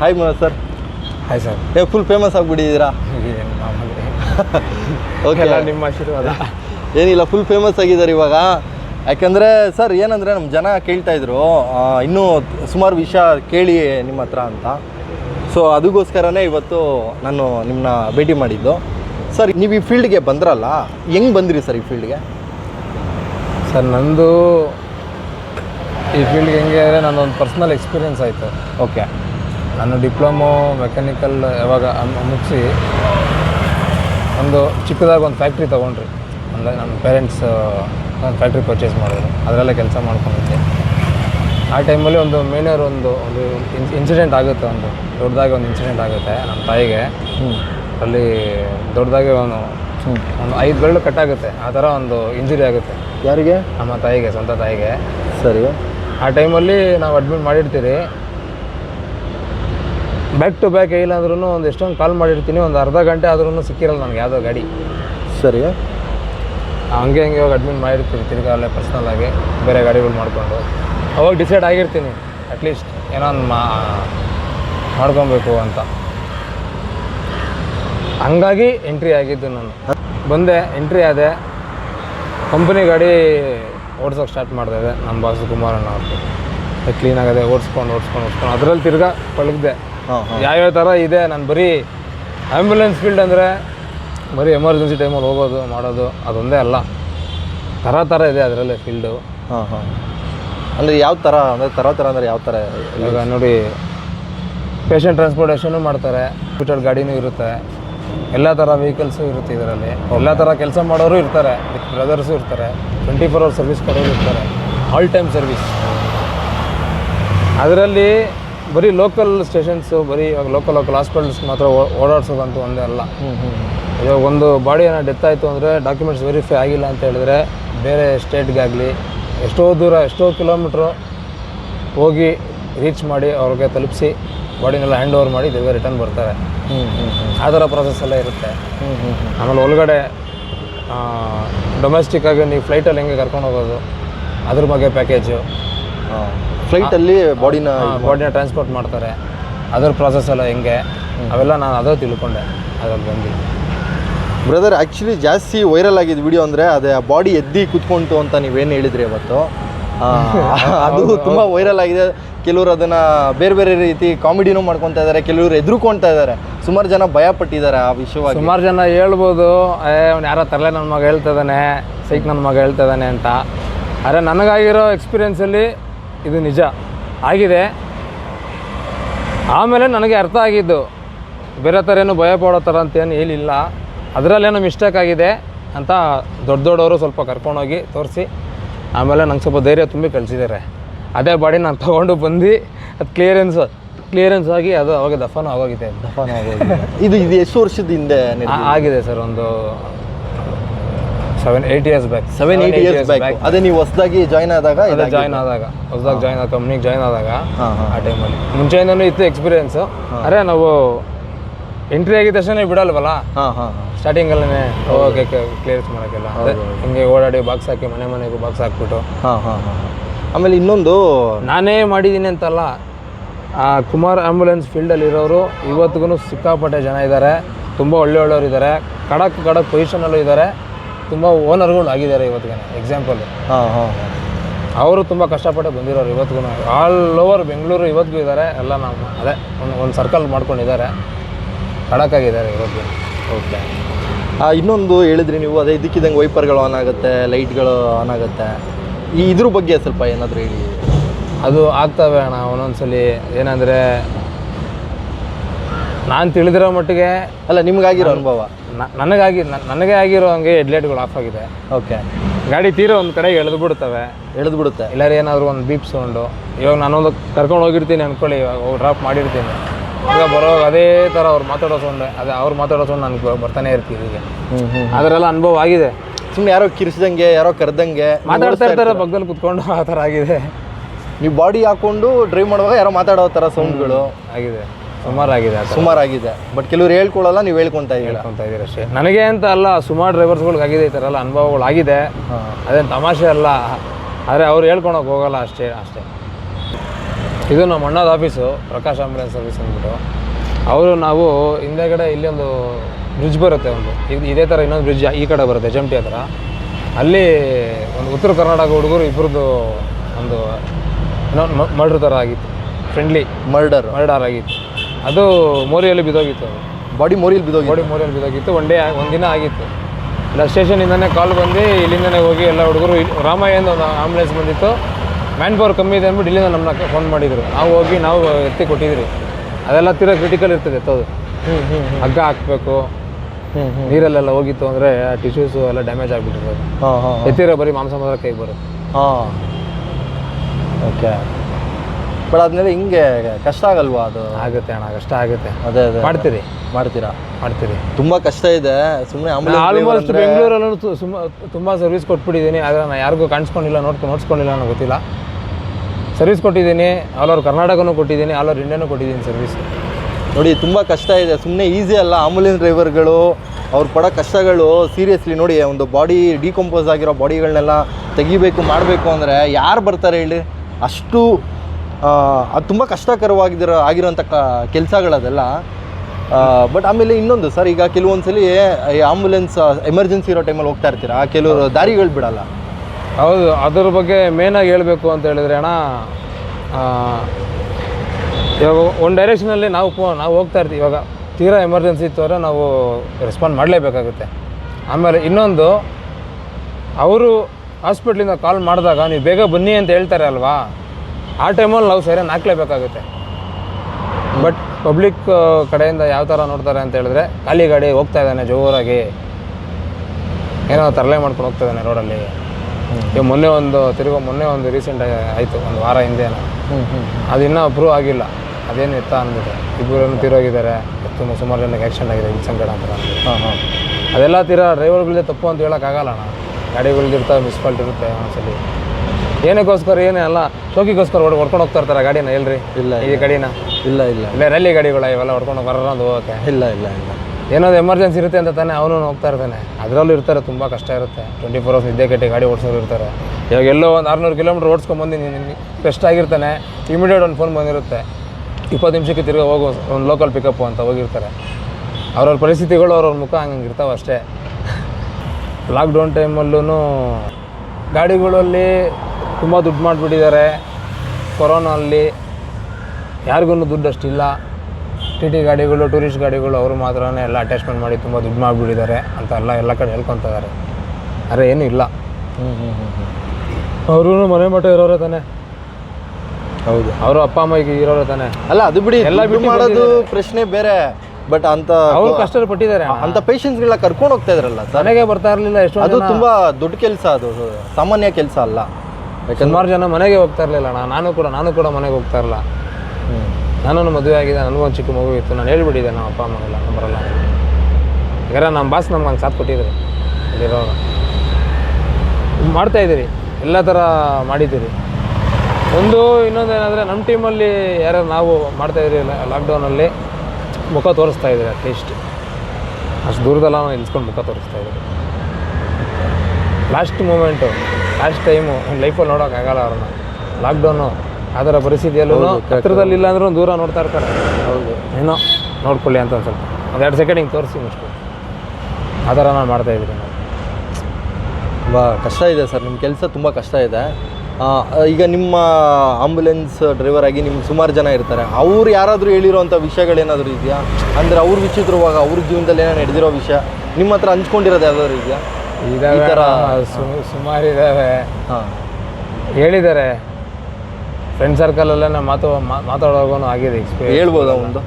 Hi Manoj sir hi sir ಏ full famous ಆಗಿಬಿಟ್ಟಿದ್ದೀರಾ okay ನಿಮ್ಮ ಆಶೀರ್ವಾದ. ಏನಿಲ್ಲ ಫುಲ್ ಫೇಮಸ್ ಆಗಿದ್ದಾರೆ ಇವಾಗ. ಯಾಕಂದರೆ ಸರ್ ಏನಂದರೆ ನಮ್ಮ ಜನ ಕೇಳ್ತಾ ಇದ್ರು ಇನ್ನೂ ಸುಮಾರು ವಿಷಯ ಕೇಳಿ ನಿಮ್ಮ ಹತ್ರ ಅಂತ. ಸೊ ಅದಕ್ಕೋಸ್ಕರನೇ ಇವತ್ತು ನಾನು ನಿಮ್ಮನ್ನ ಭೇಟಿ ಮಾಡಿದ್ದು. ಸರ್ ನೀವು ಈ ಫೀಲ್ಡ್ಗೆ ಬಂದ್ರಲ್ಲ ಹೆಂಗೆ ಬಂದಿರಿ ಸರ್ ಈ ಫೀಲ್ಡ್ಗೆ ಸರ್ ನಂದು ಈ ಫೀಲ್ಡ್ಗೆ ಹೆಂಗೆ ಅಂದರೆ ನನ್ನೊಂದು ಪರ್ಸ್ನಲ್ ಎಕ್ಸ್ಪೀರಿಯನ್ಸ್ ಆಯಿತು. ಓಕೆ ನಾನು ಡಿಪ್ಲೊಮೊ ಮೆಕ್ಯಾನಿಕಲ್ ಯಾವಾಗ ಮುಗಿಸಿ ಒಂದು ಚಿಕ್ಕದಾಗಿ ಒಂದು ಫ್ಯಾಕ್ಟ್ರಿ ತೊಗೊಂಡ್ರಿ. ಅಂದರೆ ನನ್ನ ಪೇರೆಂಟ್ಸ್ ಒಂದು ಫ್ಯಾಕ್ಟ್ರಿ ಪರ್ಚೇಸ್ ಮಾಡಿದ್ರು. ಅದರಲ್ಲೇ ಕೆಲಸ ಮಾಡ್ಕೊಂಡಿದ್ದೆ. ಆ ಟೈಮಲ್ಲಿ ಒಂದು ಮೇನರ್ ಒಂದು ಒಂದು ಇನ್ಸಿಡೆಂಟ್ ಆಗುತ್ತೆ ಒಂದು. ದೊಡ್ಡದಾಗಿ ಒಂದು ಇನ್ಸಿಡೆಂಟ್ ಆಗುತ್ತೆ ನಮ್ಮ ತಾಯಿಗೆ. ಅಲ್ಲಿ ದೊಡ್ಡದಾಗಿ ಒಂದು ಹ್ಞೂ ಒಂದು ಐದು ಬೆರಳು ಕಟ್ಟಾಗುತ್ತೆ. ಆ ಥರ ಒಂದು ಇಂಜುರಿ ಆಗುತ್ತೆ. ಯಾರಿಗೆ? ನಮ್ಮ ತಾಯಿಗೆ ಸ್ವಂತ ತಾಯಿಗೆ. ಸರಿ. ಆ ಟೈಮಲ್ಲಿ ನಾವು ಅಡ್ಮಿಟ್ ಮಾಡಿರ್ತೀರಿ. ಬ್ಯಾಕ್ ಟು ಬ್ಯಾಕ್ ಇಲ್ಲ ಅಂದ್ರೂ ಒಂದು ಎಷ್ಟೊಂದು ಕಾಲ್ ಮಾಡಿರ್ತೀನಿ ಒಂದು ಅರ್ಧ ಗಂಟೆ ಆದ್ರೂ ಸಿಕ್ಕಿರಲ್ಲ ನನಗೆ ಯಾವುದೋ ಗಾಡಿ. ಸರಿ. ಹಂಗೆ ಹಂಗೆ ಇವಾಗ ಅಡ್ಮಿಟ್ ಮಾಡಿರ್ತೀನಿ ತಿರ್ಗಾ ಅಲ್ಲೇ ಪರ್ಸ್ನಲ್ಲಾಗಿ ಬೇರೆ ಗಾಡಿಗಳು ಮಾಡಿಕೊಂಡು. ಅವಾಗ ಡಿಸೈಡ್ ಆಗಿರ್ತೀನಿ ಅಟ್ಲೀಸ್ಟ್ ಏನೋ ಒಂದು ಮಾ ಮಾಡ್ಕೊಬೇಕು ಅಂತ. ಹಂಗಾಗಿ ಎಂಟ್ರಿ ಆಗಿದ್ದು ನಾನು. ಬಂದೆ ಎಂಟ್ರಿ ಆದೆ. ಕಂಪನಿ ಗಾಡಿ ಓಡ್ಸೋಕೆ ಸ್ಟಾರ್ಟ್ ಮಾಡಿದೆ ನಮ್ಮ ಬಾಸು ಕುಮಾರಣ್ಣ ಅವ್ರದ್ದು ಕ್ಲೀನಾಗದೆ ಓಡಿಸ್ಕೊಂಡು ಓಡಿಸ್ಕೊಂಡು ಓಡಿಸ್ಕೊಂಡು ಅದರಲ್ಲಿ ತಿರ್ಗಾ ಪಳಗ್ದೆ. ಯಾವ್ಯಾವ ಥರ ಇದೆ ನಾನು ಬರೀ ಆ್ಯಂಬುಲೆನ್ಸ್ ಫೀಲ್ಡ್ ಅಂದರೆ ಬರೀ ಎಮರ್ಜೆನ್ಸಿ ಟೈಮಲ್ಲಿ ಹೋಗೋದು ಮಾಡೋದು ಅದೊಂದೇ ಅಲ್ಲ. ಥರ ಥರ ಇದೆ ಅದರಲ್ಲೇ ಫೀಲ್ಡು ಹಾಂ ಹಾಂ. ಅಂದರೆ ಯಾವ ಥರ ಅಂದರೆ ಥರ ಥರ ಅಂದರೆ ಯಾವ ಥರ ಇವಾಗ ನೋಡಿ ಪೇಷಂಟ್ ಟ್ರಾನ್ಸ್ಪೋರ್ಟೇಷನು ಮಾಡ್ತಾರೆ ಹಾಸ್ಪಿಟಲ್ ಗಾಡಿನೂ ಇರುತ್ತೆ ಎಲ್ಲ ಥರ ವೆಹಿಕಲ್ಸು ಇರುತ್ತೆ ಇದರಲ್ಲಿ. ಎಲ್ಲ ಥರ ಕೆಲಸ ಮಾಡೋರು ಇರ್ತಾರೆ ಬ್ರದರ್ಸು ಇರ್ತಾರೆ ಟ್ವೆಂಟಿ ಫೋರ್ ಅವರ್ ಸರ್ವಿಸ್ ಕೊಡೋರು ಇರ್ತಾರೆ ಆಲ್ ಟೈಮ್ ಸರ್ವಿಸ್ ಅದರಲ್ಲಿ ಬರೀ ಲೋಕಲ್ ಸ್ಟೇಷನ್ಸು ಬರೀ ಇವಾಗ ಲೋಕಲ್ ಲೋಕಲ್ ಹಾಸ್ಪಿಟಲ್ಸ್ ಮಾತ್ರ ಓಡಾಡ್ಸೋದಂತೂ ಒಂದೇ ಅಲ್ಲ. ಇವಾಗ ಒಂದು ಬಾಡಿ ಏನೋ ಡೆತ್ ಆಯಿತು ಅಂದರೆ ಡಾಕ್ಯುಮೆಂಟ್ಸ್ ವೆರಿಫೈ ಆಗಿಲ್ಲ ಅಂತ ಹೇಳಿದ್ರೆ ಬೇರೆ ಸ್ಟೇಟ್ಗಾಗಲಿ ಎಷ್ಟೋ ದೂರ, ಎಷ್ಟೋ ಕಿಲೋಮೀಟ್ರು ಹೋಗಿ ರೀಚ್ ಮಾಡಿ ಅವ್ರಿಗೆ ತಲುಪಿಸಿ ಬಾಡಿನೆಲ್ಲ ಹ್ಯಾಂಡ್ ಓವರ್ ಮಾಡಿ ತಿರ್ಗಾ ರಿಟರ್ನ್ ಬರ್ತಾರೆ. ಆ ಥರ ಪ್ರೊಸೆಸ್ ಎಲ್ಲ ಇರುತ್ತೆ. ಆಮೇಲೆ ಒಳಗಡೆ ಡೊಮೆಸ್ಟಿಕ್ ಆಗಿ ನೀವು ಫ್ಲೈಟಲ್ಲಿ ಹೆಂಗೆ ಕರ್ಕೊಂಡು ಹೋಗೋದು, ಅದ್ರ ಬಗ್ಗೆ ಪ್ಯಾಕೇಜು ಫ್ಲೈಟಲ್ಲಿ ಬಾಡಿನ ಬಾಡಿನ ಟ್ರಾನ್ಸ್ಪೋರ್ಟ್ ಮಾಡ್ತಾರೆ. ಅದರ ಪ್ರಾಸೆಸ್ ಎಲ್ಲ ಹೆಂಗೆ? ಅವೆಲ್ಲ ನಾನು ಅದೇ ತಿಳ್ಕೊಂಡೆ ಅದ್ರಲ್ಲಿ ಬಂದು. ಬ್ರದರ್ ಆ್ಯಕ್ಚುಲಿ ಜಾಸ್ತಿ ವೈರಲ್ ಆಗಿದ್ದು ವಿಡಿಯೋ ಅಂದರೆ ಅದೇ ಬಾಡಿ ಎದ್ದಿ ಕುತ್ಕೊಂತು ಅಂತ ನೀವೇನು ಹೇಳಿದ್ರಿ ಇವತ್ತು ಅದು ತುಂಬ ವೈರಲ್ ಆಗಿದೆ. ಕೆಲವರು ಅದನ್ನು ಬೇರೆ ಬೇರೆ ರೀತಿ ಕಾಮಿಡಿನೂ ಮಾಡ್ಕೊತಾ ಇದ್ದಾರೆ ಕೆಲವರು ಎದುರುಕೊಳ್ತಾ ಇದ್ದಾರೆ ಸುಮಾರು ಜನ ಭಯ ಪಟ್ಟಿದ್ದಾರೆ ಆ ವಿಷಯವಾಗಿ. ಸುಮಾರು ಜನ ಹೇಳ್ಬೋದು ಏ ಅವ್ನು ಯಾರೋ ತರಲೆ ನನ್ನ ಮಗ ಹೇಳ್ತಿದ್ದಾನೆ ಸೈಕ್ ನನ್ನ ಮಗ ಹೇಳ್ತಿದ್ದಾನೆ ಅಂತ. ಆದರೆ ನನಗಾಗಿರೋ ಎಕ್ಸ್ಪೀರಿಯೆನ್ಸಲ್ಲಿ ಇದು ನಿಜ. ಆಗಿದೆ. ಆಮೇಲೆ ನನಗೆ ಅರ್ಥ ಆಗಿದ್ದು ಬೇರೆ ಥರ ಏನು ಭಯ ಪಡೋ ಥರ ಅಂತ ಏನು ಹೇಳಿಲ್ಲ. ಅದರಲ್ಲೇನೋ ಮಿಸ್ಟೇಕ್ ಆಗಿದೆ ಅಂತ ದೊಡ್ಡ ದೊಡ್ಡವರು ಸ್ವಲ್ಪ ಕರ್ಕೊಂಡೋಗಿ ತೋರಿಸಿ. ಆಮೇಲೆ ನಂಗೆ ಸ್ವಲ್ಪ ಧೈರ್ಯ ತುಂಬಿ ಕಳಿಸಿದ್ದಾರೆ. ಅದೇ ಬಾಡಿ ನಾನು ತೊಗೊಂಡು ಬಂದು ಅದು ಕ್ಲಿಯರೆನ್ಸ್ ಕ್ಲಿಯರೆನ್ಸ್ ಆಗಿ ಅದು ಅವಾಗ ದಫನ ಆಗೋಗಿದೆ. ಇದು ಇದು ಎಷ್ಟು ವರ್ಷದ ಹಿಂದೆ ಆಗಿದೆ ಸರ್ ಒಂದು seven eight years back seven eight years back ಅದೇ ನೀವು ಹೊಸದಾಗಿ ಜಾಯ್ನ್ ಆದಾಗ ಅದೇ ಜಾಯ್ನ್ ಆದಾಗ ಹೊಸದಾಗಿ ಜಾಯ್ನ್ ಆದ ಕಂಪ್ನಿಗೆ ಜಾಯ್ನ್ ಆದಾಗ ಆ ಟೈಮಲ್ಲಿ ಮುಂಚೆಯಿಂದನೂ ಇತ್ತು ಎಕ್ಸ್ಪೀರಿಯೆನ್ಸು ಅರೆ ನಾವು ಎಂಟ್ರಿ ಆಗಿದ ತಕ್ಷಣ ಬಿಡಲ್ವಲ್ಲ? ಹಾಂ ಹಾಂ ಹಾಂ. ಸ್ಟಾರ್ಟಿಂಗಲ್ಲೇ ಹೋಗೋಕೆ ಕ್ಲಿಯರ್ಸ್ ಮಾಡೋಕ್ಕೆಲ್ಲ. ಅದೇ ಹಿಂಗೆ ಓಡಾಡಿ ಬಾಕ್ಸ್ ಹಾಕಿ ಮನೆ ಮನೆಗೂ ಬಾಕ್ಸ್ ಹಾಕ್ಬಿಟ್ಟು. ಹಾಂ ಹಾಂ ಹಾಂ ಆಮೇಲೆ ಇನ್ನೊಂದು ನಾನೇ ಮಾಡಿದ್ದೀನಿ ಅಂತಲ್ಲ ಆ ಕುಮಾರ್ ಆ್ಯಂಬುಲೆನ್ಸ್ ಫೀಲ್ಡಲ್ಲಿ ಇರೋರು ಇವತ್ತಿಗೂ ಸಿಕ್ಕಾಪಟ್ಟೆ ಜನ ಇದ್ದಾರೆ ತುಂಬ ಒಳ್ಳೆ ಒಳ್ಳೆಯವರು ಇದ್ದಾರೆ ಖಡಕ್ ಖಡಕ್ ಪೊಸಿಷನಲ್ಲೂ ಇದ್ದಾರೆ ತುಂಬ ಓನರ್ಗಳು ಆಗಿದ್ದಾರೆ ಇವತ್ತಿಗೆ ಎಕ್ಸಾಂಪಲ್ ಹಾಂ ಹಾಂ ಹಾಂ. ಅವರು ತುಂಬ ಕಷ್ಟಪಟ್ಟು ಬಂದಿರೋರು ಇವತ್ತಿಗೂ ಆಲ್ ಓವರ್ ಬೆಂಗಳೂರು ಇವತ್ತಿಗೂ ಇದ್ದಾರೆ ಎಲ್ಲ ನಾವು ಅದೇ ಒಂದು ಒಂದು ಸರ್ಕಲ್ ಮಾಡ್ಕೊಂಡಿದ್ದಾರೆ. ಕಡಕ್ಕಾಗಿದ್ದಾರೆ ಆಗಿದ್ದಾರೆ ಇವತ್ತಿಗೂ ಓಕೆ ಇನ್ನೊಂದು ಹೇಳಿದ್ರಿ ನೀವು ಅದೇ ಇದಕ್ಕಿದ್ದಂಗೆ ವೈಪರ್ಗಳು ಆನ್ ಆಗುತ್ತೆ ಲೈಟ್ಗಳು ಆನ್ ಆಗುತ್ತೆ. ಈ ಇದ್ರ ಬಗ್ಗೆ ಸ್ವಲ್ಪ ಏನಾದರೂ ಹೇಳಿ. ಅದು ಆಗ್ತವೆ ಅಣ್ಣ ಒಂದೊಂದ್ಸಲಿ. ಏನಂದರೆ ನಾನು ತಿಳಿದಿರೋ ಮಟ್ಟಿಗೆ ಅಲ್ಲ ನಿಮಗಾಗಿರೋ ಅನುಭವ. ನನಗಾಗಿ ನನಗೆ ಆಗಿರೋ ಹಂಗೆ ಹೆಡ್ಲೈಟ್ಗಳು ಆಫ್ ಆಗಿದೆ. ಓಕೆ. ಗಾಡಿ ತೀರೋ ಒಂದು ಕಡೆ ಎಳೆದು ಬಿಡ್ತವೆ. ಎಳೆದು ಬಿಡುತ್ತೆ ಇಲ್ಲಾರೆ ಏನಾದರೂ ಒಂದು ಬೀಪ್ ಸೌಂಡು. ಇವಾಗ ನಾನೊಂದು ಕರ್ಕೊಂಡು ಹೋಗಿರ್ತೀನಿ ಅಂದ್ಕೊಳ್ಳಿ ಇವಾಗ ಡ್ರಾಪ್ ಮಾಡಿರ್ತೀನಿ. ಈಗ ಬರೋವಾಗ ಅದೇ ಥರ ಅವ್ರು ಮಾತಾಡೋ ಸೌಂಡ್ ಅದೇ ಅವ್ರು ಮಾತಾಡೋ ಸೌಂಡ್ ನನಗೆ ಬರ್ತಾನೆ ಇರ್ತೀವಿ ಈಗ ಅದರೆಲ್ಲ ಅನುಭವ ಆಗಿದೆ. ಸುಮ್ಮನೆ ಯಾರೋ ಕಿರ್ಸ್ದಂಗೆ ಯಾರೋ ಕರೆದಂಗೆ ಮಾತಾಡ್ತಾ ಇರ್ತಾರೆ ಪಕ್ಕದಲ್ಲಿ ಕುತ್ಕೊಂಡು ಆ ಥರ ಆಗಿದೆ. ನೀವು ಬಾಡಿ ಹಾಕ್ಕೊಂಡು ಡ್ರೈವ್ ಮಾಡುವಾಗ ಯಾರೋ ಮಾತಾಡೋ ಥರ ಸೌಂಡ್ಗಳು ಆಗಿದೆ. ಸುಮಾರು ಆಗಿದೆ ಆ ಥರ. ಸುಮಾರಾಗಿದೆ. ಬಟ್ ಕೆಲವ್ರು ಹೇಳ್ಕೊಳ್ಳಲ್ಲ ನೀವು ಹೇಳ್ಕೊತಾ ಹೇಳ್ಕೊಂತ ಇದ್ದೀರಿ ಅಷ್ಟೇ. ನನಗೆ ಅಂತ ಅಲ್ಲ ಸುಮಾರು ಡ್ರೈವರ್ಸ್ಗಳಿಗೆ ಆಗಿದೆ ಈ ಥರ ಎಲ್ಲ ಅನುಭವಗಳು ಆಗಿದೆ. ಹಾಂ. ಅದೇನು ತಮಾಷೆ ಅಲ್ಲ. ಆದರೆ ಅವ್ರು ಹೇಳ್ಕೊಳಕ್ಕೆ ಹೋಗಲ್ಲ ಅಷ್ಟೇ ಅಷ್ಟೇ. ಇದು ನಮ್ಮ ಅಣ್ಣದ ಆಫೀಸು ಪ್ರಕಾಶ್ ಆಂಬುಲೆನ್ಸ್ ಸರ್ವಿಸ್ ಅಂದ್ಬಿಟ್ಟು. ಅವರು ನಾವು ಹಿಂದೆಗಡೆ ಇಲ್ಲಿ ಒಂದು ಬ್ರಿಡ್ಜ್ ಬರುತ್ತೆ ಒಂದು. ಇದು ಇದೇ ಥರ ಇನ್ನೊಂದು ಬ್ರಿಡ್ಜ್ ಈ ಕಡೆ ಬರುತ್ತೆ ಎಚ್ ಎಂ ಟಿ ಹತ್ರ. ಅಲ್ಲಿ ಒಂದು ಉತ್ತರ ಕರ್ನಾಟಕ ಹುಡುಗರು ಇಬ್ಬರದ್ದು ಒಂದು ಮರ್ಡ್ರ್ ಥರ ಆಗಿತ್ತು. ಫ್ರೆಂಡ್ಲಿ ಮರ್ಡರ್ ಮರ್ಡರ್ ಆಗಿತ್ತು. ಅದು ಮೋರಿಯಲ್ಲಿ ಬಿದ್ದೋಗಿತ್ತು ಅದು. ಬಾಡಿ ಮೋರಿಯಲ್ಲಿ ಬಿದ್ದೋಗಿ ಬಾಡಿ ಮೋರಿಯಲ್ಲಿ ಬಿದ್ದೋಗಿತ್ತು. ಒನ್ ಡೇ ಒಂದು ದಿನ ಆಗಿತ್ತು. ಇಲ್ಲ ಸ್ಟೇಷನಿಂದನೇ ಕಾಲ್ ಬಂದು ಇಲ್ಲಿಂದನೇ ಹೋಗಿ ಎಲ್ಲ ಹುಡುಗರು ಇಲ್ಲಿ ರಾಮಯ್ಯಂದು ಒಂದು ಆಂಬುಲೆನ್ಸ್ ಬಂದಿತ್ತು. ಮ್ಯಾನ್ ಪವರ್ ಕಮ್ಮಿ ಇದೆ ಅಂದ್ಬಿಟ್ಟು ಇಲ್ಲಿಂದ ನಮ್ಮನ್ನ ಫೋನ್ ಮಾಡಿದರು. ನಾವು ಹೋಗಿ ನಾವು ಎತ್ತಿ ಕೊಟ್ಟಿದ್ರಿ. ಅದೆಲ್ಲ ತೀರ ಕ್ರಿಟಿಕಲ್ ಇರ್ತದೆ ಎತ್ತೋದು ಹ್ಞೂ ಹ್ಞೂ ಹಗ್ಗ ಹಾಕಬೇಕು. ನೀರಲ್ಲೆಲ್ಲ ಹೋಗಿತ್ತು ಅಂದರೆ ಟಿಶ್ಯೂಸು ಎಲ್ಲ ಡ್ಯಾಮೇಜ್ ಆಗಿಬಿಟ್ಟಿರ್ತದೆ. ಹಾಂ ಹಾಂ ಎತ್ತಿರೋ ಬರೀ ಮಾಂಸ ಮಾತ್ರ ಕೈಗೆ ಬರುತ್ತೆ. ಹಾಂ. ಓಕೆ ಬಟ್ ಆದ್ಮೇಲೆ ಹಿಂಗೆ ಕಷ್ಟ ಆಗಲ್ವಾ ಅದು? ಆಗುತ್ತೆ ಅಣ್ಣ ಕಷ್ಟ ಆಗುತ್ತೆ. ಅದೇ ಅದೇ ಮಾಡ್ತೀರಿ? ಮಾಡ್ತೀರಾ? ಮಾಡ್ತೀರಿ. ತುಂಬಾ ಕಷ್ಟ ಇದೆ. ಸುಮ್ಮನೆ ಆಲ್ಮೋಸ್ಟ್ ಬೆಂಗಳೂರಲ್ಲೂ ಸುಮ್ಮ ಸುಮ ತುಂಬ ಸರ್ವಿಸ್ ಕೊಟ್ಬಿಟ್ಟಿದ್ದೀನಿ. ಆದರೆ ನಾನು ಯಾರಿಗೂ ಕಾಣಿಸ್ಕೊಂಡಿಲ್ಲ ನೋಡ್ಕೊ ನೋಡ್ಸ್ಕೊಂಡಿಲ್ಲ ಅನ್ನೋ ಗೊತ್ತಿಲ್ಲ. ಸರ್ವಿಸ್ ಕೊಟ್ಟಿದ್ದೀನಿ. ಆಲ್ ಓವರ್ ಕರ್ನಾಟಕನೂ ಕೊಟ್ಟಿದ್ದೀನಿ ಆಲ್ ಓವರ್ ಇಂಡಿಯಾನೂ ಕೊಟ್ಟಿದ್ದೀನಿ ಸರ್ವಿಸ್ ನೋಡಿ ತುಂಬ ಕಷ್ಟ ಇದೆ. ಸುಮ್ಮನೆ ಈಸಿ ಅಲ್ಲ. ಆಂಬುಲೆನ್ಸ್ ಡ್ರೈವರ್ಗಳು ಅವ್ರು ಪಡೋ ಕಷ್ಟಗಳು ಸೀರಿಯಸ್ಲಿ ನೋಡಿ ಒಂದು ಬಾಡಿ ಡಿಕಂಪೋಸ್ ಆಗಿರೋ ಬಾಡಿಗಳನ್ನೆಲ್ಲ ತೆಗಿಬೇಕು ಮಾಡಬೇಕು ಅಂದರೆ ಯಾರು ಬರ್ತಾರೆ ಹೇಳಿ? ಅಷ್ಟು ಅದು ತುಂಬ ಕಷ್ಟಕರವಾಗಿರೋ ಆಗಿರೋಂಥ ಕ ಕೆಲಸಗಳದೆಲ್ಲ. ಬಟ್ ಆಮೇಲೆ ಇನ್ನೊಂದು ಸರ್ ಈಗ ಕೆಲವೊಂದು ಸಲ ಈ ಆಂಬುಲೆನ್ಸ್ ಎಮರ್ಜೆನ್ಸಿ ಇರೋ ಟೈಮಲ್ಲಿ ಹೋಗ್ತಾ ಇರ್ತೀರಾ? ಕೆಲವರು ದಾರಿಗಳು ಬಿಡಲ್ಲ ಹೌದು ಅದ್ರ ಬಗ್ಗೆ ಮೇನಾಗಿ ಹೇಳಬೇಕು ಅಂತ ಹೇಳಿದ್ರೆ ಅಣ್ಣ ಇವಾಗ ಒಂದು ಡೈರೆಕ್ಷನಲ್ಲಿ ನಾವು ನಾವು ಹೋಗ್ತಾ ಇರ್ತೀವಿ. ಇವಾಗ ತೀರಾ ಎಮರ್ಜೆನ್ಸಿ ಇತ್ತು ಅಂದರೆ ನಾವು ರೆಸ್ಪಾಂಡ್ ಮಾಡಲೇಬೇಕಾಗುತ್ತೆ. ಆಮೇಲೆ ಇನ್ನೊಂದು ಅವರು ಹಾಸ್ಪಿಟ್ಲಿಂದ ಕಾಲ್ ಮಾಡಿದಾಗ ನೀವು ಬೇಗ ಬನ್ನಿ ಅಂತ ಹೇಳ್ತಾರೆ ಅಲ್ವಾ? ಆ ಟೈಮಲ್ಲಿ ನಾವು ಸೈರನ್ ಹಾಕ್ಲೇಬೇಕಾಗುತ್ತೆ. ಬಟ್ ಪಬ್ಲಿಕ್ ಕಡೆಯಿಂದ ಯಾವ ಥರ ನೋಡ್ತಾರೆ ಅಂತ ಹೇಳಿದ್ರೆ ಖಾಲಿ ಗಾಡಿ ಹೋಗ್ತಾ ಇದ್ದಾನೆ ಜೋರಾಗಿ. ಏನೋ ತರಲೆ ಮಾಡ್ಕೊಂಡು ಹೋಗ್ತಾ ಇದ್ದಾನೆ ರೋಡಲ್ಲಿ ಈಗ ಮೊನ್ನೆ ಒಂದು ತಿರುಗೋ ಮೊನ್ನೆ ಒಂದು ರೀಸೆಂಟ್ ಆಯಿತು ಒಂದು ವಾರ ಹಿಂದೆನೋ ಹ್ಞೂ ಹ್ಞೂ ಅದು ಇನ್ನೂ ಪ್ರೂವ್ ಆಗಿಲ್ಲ. ಅದೇನು ಎತ್ತ ಅಂದ್ಬಿಟ್ಟು. ಇಬ್ಬರೂ ತೀರೋಗಿದ್ದಾರೆ. ತುಂಬ ಸುಮಾರು ಜನಕ್ಕೆ ಆ್ಯಕ್ಸಿಡೆಂಟ್ ಆಗಿದೆ ಸಂಕಟ ಅಂತ. ಹಾಂ ಹಾಂ. ಅದೆಲ್ಲ ತೀರಾ ಡ್ರೈವರ್ಗಳದೇ ತಪ್ಪು ಅಂತ ಹೇಳೋಕ್ಕಾಗಲ್ಲ ಅಣ್ಣ. ಗಾಡಿಗಳ್ದಿರ್ತಾವೆ ಮಿಸ್ಫಾಲ್ಟ್ ಇರುತ್ತೆ ಒಂದ್ಸಲಿ. ಏನಕ್ಕೋಸ್ಕರ ಏನೇ ಅಲ್ಲ ಶೋಕಿಗೋಸ್ಕರ ಹೊಡ್ ಹೊಡ್ಕೊಂಡು ಹೋಗ್ತಾ ಇರ್ತಾರೆ ಗಾಡಿನ ಎಲ್ರಿ? ಇಲ್ಲ ಈ ಗಾಡಿನ? ಇಲ್ಲ ಇಲ್ಲ. ಇಲ್ಲ ರ್ಯಾಲಿ ಗಾಡಿಗಳ ಇವೆಲ್ಲ ಹೊಡ್ಕೊಂಡು ಬರೋದು ಹೋಗೋಕ್ಕೆ. ಇಲ್ಲ ಇಲ್ಲ ಇಲ್ಲ. ಏನಾದ್ರು ಎಮರ್ಜೆನ್ಸಿ ಇರುತ್ತೆ ಅಂತ ತಾನೇ ಅವನು ಹೋಗ್ತಾ ಇರ್ತಾನೆ. ಅದರಲ್ಲೂ ಇರ್ತಾರೆ ತುಂಬ ಕಷ್ಟ ಇರುತ್ತೆ. ಟ್ವೆಂಟಿ ಫೋರ್ ಅವರ್ಸ್ ನಿದ್ದೆ ಕೆಟ್ಟಿ ಗಾಡಿ ಓಡಿಸೋರು ಇರ್ತಾರೆ. ಇವಾಗ ಎಲ್ಲೋ ಒಂದು ಆರುನೂರು ಕಿಲೋಮೀಟ್ರ್ ಓಡಿಸ್ಕೊಂಬಂದು ನೀನು ಬೆಸ್ಟ್ ಆಗಿರ್ತಾನೆ ಇಮಿಡಿಯೇಟ್ ಒಂದು ಫೋನ್ ಬಂದಿರುತ್ತೆ. ಇಪ್ಪತ್ತು ನಿಮಿಷಕ್ಕೆ ತಿರ್ಗಿ ಹೋಗೋ ಒಂದು ಲೋಕಲ್ ಪಿಕಪ್ಪು ಅಂತ ಹೋಗಿರ್ತಾರೆ. ಅವ್ರವ್ರ ಪರಿಸ್ಥಿತಿಗಳು ಅವ್ರವ್ರ ಮುಖ ಹಂಗೆ ಇರ್ತಾವೆ ಅಷ್ಟೇ. ಲಾಕ್ಡೌನ್ ಟೈಮಲ್ಲೂ ಗಾಡಿಗಳಲ್ಲಿ ತುಂಬ ದುಡ್ಡು ಮಾಡಿಬಿಟ್ಟಿದ್ದಾರೆ. ಕೊರೋನಲ್ಲಿ ಯಾರಿಗೂ ದುಡ್ಡು ಅಷ್ಟಿಲ್ಲ ಟಿ ಟಿ ಗಾಡಿಗಳು ಟೂರಿಸ್ಟ್ ಗಾಡಿಗಳು ಅವರು ಮಾತ್ರ ಎಲ್ಲ ಅಟ್ಯಾಚ್ಮೆಂಟ್ ಮಾಡಿ ತುಂಬ ದುಡ್ಡು ಮಾಡಿಬಿಟ್ಟಿದ್ದಾರೆ ಅಂತ ಎಲ್ಲ ಎಲ್ಲ ಕಡೆ ಹೇಳ್ಕೊತಿದ್ದಾರೆ ಆದರೆ ಏನೂ ಇಲ್ಲ. ಹ್ಞೂ ಹ್ಞೂ ಹ್ಞೂ ಹ್ಞೂ ಅವರು ಮನೆ ಮಠ ಇರೋರೇ ತಾನೆ? ಹೌದು. ಅವರು ಅಪ್ಪ ಅಮ್ಮ ಈಗ ಇರೋರೇ ತಾನೆ? ಅಲ್ಲ ಅದು ಬಿಡಿ ಎಲ್ಲ ಬಿಟ್ಟು ಮಾಡೋದು ಪ್ರಶ್ನೆ ಬೇರೆ ಬಟ್ ಅಂತ ಅವರು ಕಷ್ಟ ಪಟ್ಟಿದ್ದಾರೆ ಅಂತ ಪೇಷಂಟ್ಸ್ಗಳನ್ನ ಕರ್ಕೊಂಡು ಹೋಗ್ತಾ ಇದ್ರಲ್ಲ ತನಗೆ ಬರ್ತಾ ಇರಲಿಲ್ಲ ಎಷ್ಟು ಅದು ತುಂಬ ದೊಡ್ಡ ಕೆಲಸ ಅದು ಸಾಮಾನ್ಯ ಕೆಲಸ ಅಲ್ಲ. ಸುಮಾರು ಜನ ಮನೆಗೆ ಹೋಗ್ತಾ ಇರಲಿಲ್ಲ ನಾನು ಕೂಡ ನಾನು ಕೂಡ ಮನೆಗೆ ಹೋಗ್ತಾ ಇರಲ್ಲ ನಾನು ಮದುವೆ ಆಗಿದೆ, ನನಗೂ ಒಂದು ಚಿಕ್ಕ ಮಗು ಇತ್ತು. ನಾನು ಹೇಳ್ಬಿಟ್ಟಿದ್ದೆ ನಮ್ಮ ಅಪ್ಪ ಅಮ್ಮನೆಲ್ಲ ನಾನು ಬರಲ್ಲ ಯಾಕಂದ್ರೆ ನಮ್ಮ ಬಾಸ್ ನಮ್ಗೆ ಹಂಗೆ ಸಾಥ್ ಕೊಟ್ಟಿದ್ರು. ಮಾಡ್ತಾ ಇದ್ದೀರಿ. ಎಲ್ಲ ಥರ ಮಾಡಿದ್ದೀರಿ. ಒಂದು ಇನ್ನೊಂದು ಏನಂದರೆ ನಮ್ಮ ಟೀಮಲ್ಲಿ ಯಾರು ನಾವು ಮಾಡ್ತಾ ಇದ್ದೀರಿ ಲಾಕ್ಡೌನಲ್ಲಿ ಮುಖ ತೋರಿಸ್ತಾ ಇದ್ದೀರಿ ಅಟ್ಲೀಸ್ಟ್ ಅಷ್ಟು ದೂರದಲ್ಲ ನಾವು ನಿಲ್ಸ್ಕೊಂಡು ಮುಖ ತೋರಿಸ್ತಾ ಇದ್ದೀರಿ. ಲಾಸ್ಟ್ ಮೂಮೆಂಟು ಲಾಸ್ಟ್ ಟೈಮು ಲೈಫಲ್ಲಿ ನೋಡೋಕ್ಕಾಗಲ್ಲ ಅವ್ರನ್ನ. ಲಾಕ್ಡೌನು ಅದರ ಥರ ಪರಿಸ್ಥಿತಿಯಲ್ಲೂ ಹತ್ರದಲ್ಲಿ ಇಲ್ಲ ಅಂದ್ರೂ ದೂರ ನೋಡ್ತಾ ಇರ್ತಾರೆ. ಹೌದು. ಏನೋ ನೋಡ್ಕೊಳ್ಳಿ ಅಂತ ಒಂದು ಸ್ವಲ್ಪ. ಒಂದು ಎರಡು ಸೆಕೆಂಡ್ ಹಿಂಗೆ ತೋರಿಸಿ ಅಷ್ಟು. ಆ ಥರ ನಾನು ಮಾಡ್ತಾ ಇದ್ದೀನಿ. ನಾನು ತುಂಬ ಕಷ್ಟ ಇದೆ ಸರ್. ನಿಮ್ಮ ಕೆಲಸ ತುಂಬ ಕಷ್ಟ ಇದೆ. ಈಗ ನಿಮ್ಮ ಆಂಬುಲೆನ್ಸ್ ಡ್ರೈವರ್ ಆಗಿ ನಿಮ್ಗೆ ಸುಮಾರು ಜನ ಇರ್ತಾರೆ. ಅವ್ರು ಯಾರಾದರೂ ಹೇಳಿರೋವಂಥ ವಿಷಯಗಳೇನಾದರೂ ಇದೆಯಾ? ಅಂದರೆ ಅವ್ರ ವಿಚಿತ್ರವಾಗ ಅವ್ರ ಜೀವನದಲ್ಲಿ ಏನೋ ನಡೆದಿರೋ ವಿಷಯ ನಿಮ್ಮ ಹತ್ರ ಹಂಚ್ಕೊಂಡಿರೋದು ಯಾವ್ದಾದ್ರು ಇದೆಯಾ? ಇದಾವೆ ಸುಮಾರು ಇದ್ದಾವೆ ಹಾಂ. ಹೇಳಿದ್ದಾರೆ. ಫ್ರೆಂಡ್ ಸರ್ಕಲಲ್ಲೇ ಮಾತು ಮಾ- ಮಾತಾಡೋವಾಗೂ ಆಗಿದೆ ಎಕ್ಸ್ಪೀರಿಯನ್ಸ್ ಹೇಳ್ಬೋದು ಒಂದು?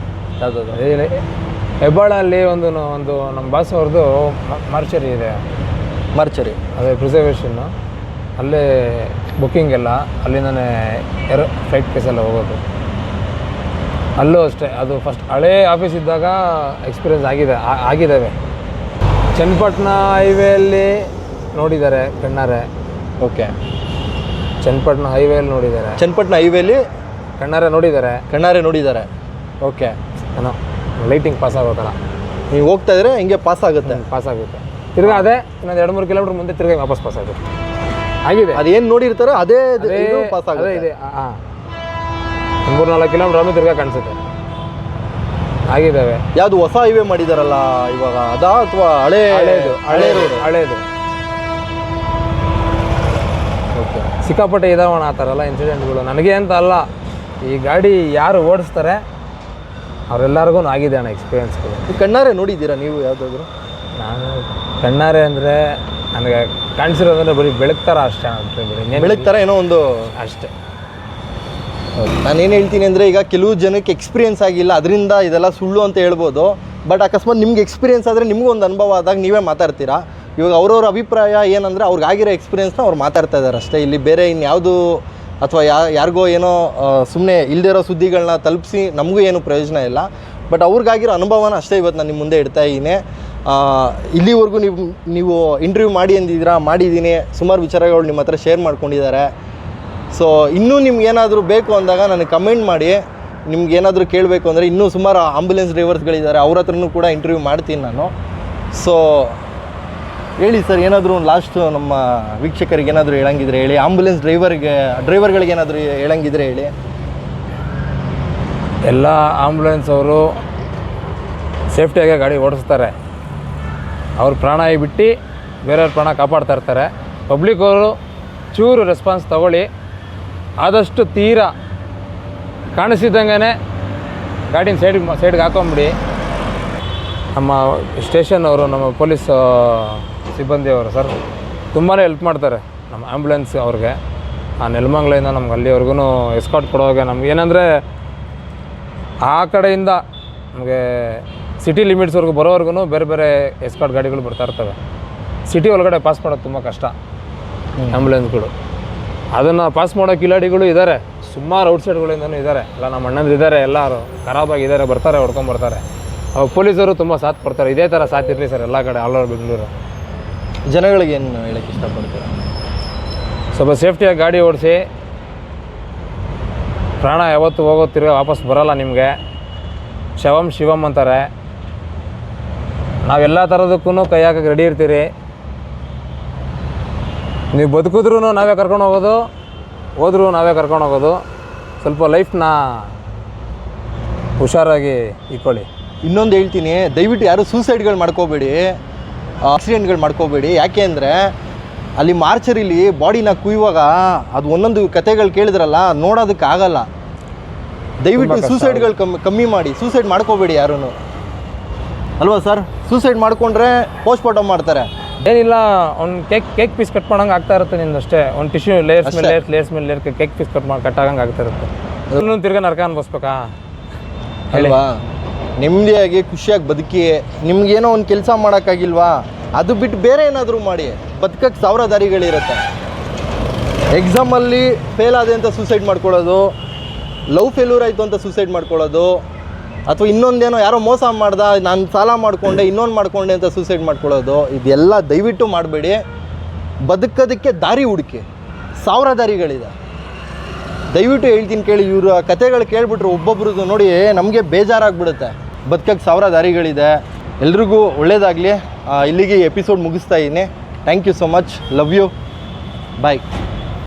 ಹೆಬ್ಬಾಳಲ್ಲಿ ಒಂದು ಒಂದು ನಮ್ಮ ಬಾಸ್ ಅವ್ರದ್ದು ಮಾರ್ಚರಿ ಇದೆ. ಮರ್ಚರಿ. ಅದೇ ಪ್ರಿಸರ್ವೇಷನ್ನು ಅಲ್ಲೇ ಬುಕ್ಕಿಂಗ್ ಎಲ್ಲ. ಅಲ್ಲಿಂದನೇ ಎರ ಫ್ಲೈಟ್ ಕೇಸೆಲ್ಲ ಹೋಗೋದು. ಅಲ್ಲೂ ಅಷ್ಟೇ. ಅದು ಫಸ್ಟ್ ಹಳೇ ಆಫೀಸ್ ಇದ್ದಾಗ ಎಕ್ಸ್ಪೀರಿಯನ್ಸ್ ಆಗಿದೆ ಆಗಿದ್ದಾವೆ. ಚನ್ನಪಟ್ಟಣ ಹೈವೇಯಲ್ಲಿ ನೋಡಿದ್ದಾರೆ ಕಣ್ಣಾರೆ. ಓಕೆ. ಚನ್ನಪಟ್ಟಣ ಹೈವೇಲಿ ನೋಡಿದ್ದಾರೆ. ಚನ್ನಪಟ್ಟಣ ಹೈವೇಲಿ ಕಣ್ಣಾರೆ ನೋಡಿದ್ದಾರೆ. ಕಣ್ಣಾರೆ ನೋಡಿದ್ದಾರೆ. ಓಕೆ. ಏನೋ ಲೈಟಿಂಗ್ ಪಾಸ್ ಆಗೋತಲ್ಲ ನೀವು ಹೋಗ್ತಾ ಇದ್ರೆ ಹಿಂಗೆ ಪಾಸ್ ಆಗುತ್ತೆ. ಪಾಸ್ ಆಗುತ್ತೆ. ತಿರ್ಗಾ ಅದೇ ಇನ್ನೊಂದು ಎರಡು ಮೂರು ಕಿಲೋಮೀಟರ್ ಮುಂದೆ ತಿರ್ಗಿ ವಾಪಸ್ ಪಾಸ್ ಆಗುತ್ತೆ. ಆಗಿದೆ. ಏನು ನೋಡಿರ್ತಾರೋ ಅದೇ ಪಾಸ್ ಆಗುತ್ತೆ. ಇದೆ. ಹಾಂ ಮೂರು ನಾಲ್ಕು ಕಿಲೋಮೀಟರ್ ಆಮೇಲೆ ತಿರ್ಗಾ ಕಾಣಿಸುತ್ತೆ. ಆಗಿದ್ದಾವೆ. ಯಾವುದು ಹೊಸ ಹೈವೇ ಮಾಡಿದಾರಲ್ಲ ಇವಾಗ? ಅದಾ ಅಥವಾ ಹಳೆ ಹಳೇದು ಹಳೆ ಹಳೇದು ರೋಡ್ ಹಳೇದು. ಓಕೆ ಸಿಕ್ಕಾಪಟ್ಟೆ ಇದಾವಣ ಆ ಥರ ಎಲ್ಲ ಇನ್ಸಿಡೆಂಟ್ಗಳು ನನಗೆ ಅಂತ ಅಲ್ಲ ಈ ಗಾಡಿ ಯಾರು ಓಡಿಸ್ತಾರೆ ಅವರೆಲ್ಲರಿಗೂ ಆಗಿದೆ ಅಣ್ಣ ಎಕ್ಸ್ಪೀರಿಯನ್ಸ್ಗಳು ಕಣ್ಣಾರೆ ನೋಡಿದ್ದೀರಾ ನೀವು ಯಾವುದಾದ್ರು? ನಾನು ಕಣ್ಣಾರೆ ಅಂದರೆ ನನಗೆ ಕಾಣಿಸಿರೋದಂದ್ರೆ ಬರೀ ಬೆಳಗ್ತಾರ ಅಷ್ಟೇ ಬರೀ ಬೆಳಗ್ತಾರ ಏನೋ ಒಂದು ಅಷ್ಟೇ. ನಾನು ಏನು ಹೇಳ್ತೀನಿ ಅಂದರೆ ಈಗ ಕೆಲವು ಜನಕ್ಕೆ ಎಕ್ಸ್ಪೀರಿಯನ್ಸ್ ಆಗಿಲ್ಲ, ಅದರಿಂದ ಇದೆಲ್ಲ ಸುಳ್ಳು ಅಂತ ಹೇಳ್ಬೋದು. ಬಟ್ ಅಕಸ್ಮಾತ್ ನಿಮ್ಗೆ ಎಕ್ಸ್ಪೀರಿಯೆನ್ಸ್ ಆದರೆ ನಿಮಗೂ ಒಂದು ಅನುಭವ ಆದಾಗ ನೀವೇ ಮಾತಾಡ್ತೀರಾ? ಇವಾಗ ಅವ್ರವ್ರ ಅಭಿಪ್ರಾಯ ಏನಂದರೆ ಅವ್ರಿಗೆ ಆಗಿರೋ ಎಕ್ಸ್ಪೀರಿಯೆನ್ಸ್ನ ಅವ್ರು ಮಾತಾಡ್ತಾ ಇದ್ದಾರೆ ಅಷ್ಟೇ. ಇಲ್ಲಿ ಬೇರೆ ಇನ್ಯಾವುದು ಅಥವಾ ಯಾ, ಯಾರಿಗೋ ಏನೋ ಸುಮ್ಮನೆ ಇಲ್ದಿರೋ ಸುದ್ದಿಗಳನ್ನ ತಲುಪಿಸಿ ನಮಗೂ ಏನು ಪ್ರಯೋಜನ ಇಲ್ಲ. ಬಟ್ ಅವ್ರಿಗಾಗಿರೋ ಅನುಭವನ ಅಷ್ಟೇ ಇವತ್ತು ನಾನು ನಿಮ್ಮ ಮುಂದೆ ಇಡ್ತಾ ಇದ್ದೀನಿ. ಇಲ್ಲಿವರೆಗೂ ನೀವು ನೀವು ಇಂಟರ್ವ್ಯೂ ಮಾಡಿ ಅಂದಿದ್ದೀರಾ? ಮಾಡಿದ್ದೀನಿ. ಸುಮಾರು ವಿಚಾರಗಳು ನಿಮ್ಮ ಹತ್ರ ಶೇರ್ ಮಾಡ್ಕೊಂಡಿದ್ದಾರೆ. ಸೊ ಇನ್ನೂ ನಿಮ್ಗೇನಾದರೂ ಬೇಕು ಅಂದಾಗ ನನಗೆ ಕಮೆಂಟ್ ಮಾಡಿ ನಿಮ್ಗೆ ಏನಾದರೂ ಕೇಳಬೇಕು ಅಂದರೆ ಇನ್ನೂ ಸುಮಾರು ಆಂಬುಲೆನ್ಸ್ ಡ್ರೈವರ್ಸ್ಗಳಿದ್ದಾರೆ ಅವ್ರ ಹತ್ರನೂ ಕೂಡ ಇಂಟರ್ವ್ಯೂ ಮಾಡ್ತೀನಿ ನಾನು. ಸೊ ಹೇಳಿ ಸರ್ ಏನಾದರೂ ಲಾಸ್ಟು ನಮ್ಮ ವೀಕ್ಷಕರಿಗೆ ಏನಾದರೂ ಹೇಳಂಗಿದ್ರೆ ಹೇಳಿ ಆಂಬುಲೆನ್ಸ್ ಡ್ರೈವರ್ಗೆ ಡ್ರೈವರ್ಗಳಿಗೆ ಏನಾದರೂ ಹೇಳಂಗಿದ್ರೆ ಹೇಳಿ. ಎಲ್ಲ ಆಂಬುಲೆನ್ಸ್ ಅವರು ಸೇಫ್ಟಿಯಾಗಿ ಗಾಡಿ ಓಡಿಸ್ತಾರೆ. ಅವ್ರ ಪ್ರಾಣ ಬಿಟ್ಟು ಬೇರೆಯವ್ರ ಪ್ರಾಣ ಕಾಪಾಡ್ತಾ ಇರ್ತಾರೆ. ಪಬ್ಲಿಕ್ ಅವರು ಚೂರು ರೆಸ್ಪಾನ್ಸ್ ತಗೊಳ್ಳಿ. ಆದಷ್ಟು ತೀರ ಕಾಣಿಸಿದಂಗೆ ಗಾಡಿನ ಸೈಡ್ ಸೈಡ್ಗೆ ಹಾಕೊಂಬಿಡಿ. ನಮ್ಮ ಸ್ಟೇಷನ್ ಅವರು ನಮ್ಮ ಪೊಲೀಸ್ ಸಿಬ್ಬಂದಿಯವರು ಸರ್ ತುಂಬಾ ಹೆಲ್ಪ್ ಮಾಡ್ತಾರೆ ನಮ್ಮ ಆ್ಯಂಬುಲೆನ್ಸ್ ಅವ್ರಿಗೆ. ಆ ನೆಲಮಂಗ್ಲಿಂದ ನಮ್ಗೆ ಅಲ್ಲಿವರೆಗೂ ಎಸ್ಕಾಟ್ ಕೊಡೋವಾಗ ನಮ್ಗೆ ಏನಂದರೆ ಆ ಕಡೆಯಿಂದ ನಮಗೆ ಸಿಟಿ ಲಿಮಿಟ್ಸ್ವರೆಗೂ ಬರೋವರೆಗೂ ಬೇರೆ ಬೇರೆ ಎಸ್ಕಾಟ್ ಗಾಡಿಗಳು ಬರ್ತಾ ಇರ್ತವೆ. ಸಿಟಿ ಒಳಗಡೆ ಪಾಸ್ ಮಾಡೋದು ತುಂಬ ಕಷ್ಟ. ಆ್ಯಂಬುಲೆನ್ಸ್ಗಳು ಅದನ್ನು ಪಾಸ್ ಮಾಡೋ ಕಿಲಾಡಿಗಳು ಇದ್ದಾರೆ ಸುಮಾರು ಔಟ್ಸೈಡ್ಗಳಿಂದನೂ ಇದ್ದಾರೆ ಎಲ್ಲ ನಮ್ಮ ಅಣ್ಣಂದ್ರು ಇದ್ದಾರೆ ಎಲ್ಲರೂ ಖರಾಬಾಗಿದ್ದಾರೆ ಬರ್ತಾರೆ ಹೊಡ್ಕೊಂಬರ್ತಾರೆ ಅವಾಗ ಪೊಲೀಸರು ತುಂಬ ಸಾಥ್ ಕೊಡ್ತಾರೆ. ಇದೇ ಥರ ಸಾಥ್ ಇರಲಿ ಸರ್ ಎಲ್ಲ ಕಡೆ ಆಲ್ ಓವರ್ ಬೆಂಗಳೂರು. ಜನಗಳಿಗೆ ಏನು ಹೇಳಕ್ಕೆ ಇಷ್ಟಪಡ್ತೀರಾ? ಸ್ವಲ್ಪ ಸೇಫ್ಟಿಯಾಗಿ ಗಾಡಿ ಓಡಿಸಿ ಪ್ರಾಣ ಯಾವತ್ತು ಹೋಗೋ ತಿರ್ಗಾ ವಾಪಸ್ ಬರೋಲ್ಲ ನಿಮಗೆ. ಶವಂ ಶಿವಂ ಅಂತಾರೆ. ನಾವೆಲ್ಲ ಥರದಕ್ಕೂ ಕೈ ಹಾಕಕ್ಕೆ ರೆಡಿ ಇರ್ತೀರಿ. ನೀವು ಬದುಕಿದ್ರೂ ನಾವೇ ಕರ್ಕೊಂಡು ಹೋಗೋದು ಹೋದ್ರು ನಾವೇ ಕರ್ಕೊಂಡು ಹೋಗೋದು. ಸ್ವಲ್ಪ ಲೈಫ್ನ ಹುಷಾರಾಗಿ ಇಟ್ಕೊಳ್ಳಿ. ಇನ್ನೊಂದು ಹೇಳ್ತೀನಿ ದಯವಿಟ್ಟು ಯಾರು ಸೂಸೈಡ್ಗಳು ಮಾಡ್ಕೋಬೇಡಿ ಆಕ್ಸಿಡೆಂಟ್ಗಳು ಮಾಡ್ಕೋಬೇಡಿ. ಯಾಕೆ ಅಂದರೆ ಅಲ್ಲಿ ಮಾರ್ಚರಿಲಿ ಬಾಡಿನ ಕುಯ್ಯುವಾಗ ಅದು ಒಂದೊಂದು ಕತೆಗಳು ಕೇಳಿದ್ರಲ್ಲ ನೋಡೋದಕ್ಕೆ ಆಗಲ್ಲ. ದಯವಿಟ್ಟು ಸೂಸೈಡ್ಗಳು ಕಮ್ಮಿ ಕಮ್ಮಿ ಮಾಡಿ. ಸೂಸೈಡ್ ಮಾಡ್ಕೋಬೇಡಿ ಯಾರೂ ಅಲ್ವಾ ಸರ್? ಸೂಸೈಡ್ ಮಾಡಿಕೊಂಡ್ರೆ ಪೋಸ್ಟ್ಮಾರ್ಟಮ್ ಮಾಡ್ತಾರೆ. ಏನಿಲ್ಲ ಒಂದು ಕೇಕ್ ಕೇಕ್ ಪೀಸ್ ಕಟ್ ಮಾಡಂಗೆ ಆಗ್ತಾ ಇರುತ್ತೆ ನಿಂದು ಅಷ್ಟೇ. ಒಂದು ಟಿಶ್ಯೂ ಲೇಯರ್ಸ್ ಮೇಲೆ ಲೇಯರ್ಸ್ ಲೇಯರ್ಸ್ ಮೇಲೆ ಲೇಯರ್ ಕೇಕ್ ಪೀಸ್ ಕಟ್ ಮಾಡಿ ಕಟ್ ಆಗಂಗೆ ಆಗ್ತಾ ಇರುತ್ತೆ. ಇನ್ನೊಂದು ತಿರ್ಗಾ ನರಕ ಅನ್ಭವಿಸ್ಬೇಕಾ? ಅಲ್ವಾ? ನೆಮ್ಮದಿಯಾಗಿ ಖುಷಿಯಾಗಿ ಬದುಕಿ ನಿಮ್ಗೇನೋ ಒಂದು ಕೆಲಸ ಮಾಡೋಕ್ಕಾಗಿಲ್ವಾ? ಅದು ಬಿಟ್ಟು ಬೇರೆ ಏನಾದರೂ ಮಾಡಿ. ಬದುಕಕ್ಕೆ ಸಾವಿರ ದಾರಿಗಳಿರುತ್ತೆ. ಎಕ್ಸಾಮಲ್ಲಿ ಫೇಲ್ ಆದೆ ಅಂತ ಸೂಸೈಡ್ ಮಾಡ್ಕೊಳ್ಳೋದು ಲವ್ ಫೇಲ್ಯೂರ್ ಆಯಿತು ಅಂತ ಸೂಸೈಡ್ ಮಾಡ್ಕೊಳ್ಳೋದು ಅಥವಾ ಇನ್ನೊಂದೇನೋ ಯಾರೋ ಮೋಸ ಮಾಡ್ದ, ನಾನು ಸಾಲ ಮಾಡಿಕೊಂಡೆ, ಇನ್ನೊಂದು ಮಾಡಿಕೊಂಡೆ ಅಂತ ಸೂಸೈಡ್ ಮಾಡ್ಕೊಳ್ಳೋದು, ಇದೆಲ್ಲ ದಯವಿಟ್ಟು ಮಾಡಬೇಡಿ. ಬದುಕೋದಕ್ಕೆ ದಾರಿ ಹುಡುಕಿ. ಸಾವಿರ ದಾರಿಗಳಿದೆ. ದಯವಿಟ್ಟು ಹೇಳ್ತೀನಿ ಕೇಳಿ, ಇವರು ಕತೆಗಳು ಕೇಳಿಬಿಟ್ರು ಒಬ್ಬೊಬ್ರದ್ದು ನೋಡಿ ನಮಗೆ ಬೇಜಾರಾಗ್ಬಿಡುತ್ತೆ. ಬದುಕಕ್ಕೆ ಸಾವಿರ ದಾರಿಗಳಿದೆ. ಎಲ್ರಿಗೂ ಒಳ್ಳೇದಾಗಲಿ. ಇಲ್ಲಿಗೆ ಎಪಿಸೋಡ್ ಮುಗಿಸ್ತಾ ಇದ್ದೀನಿ. Thank you so much love you bye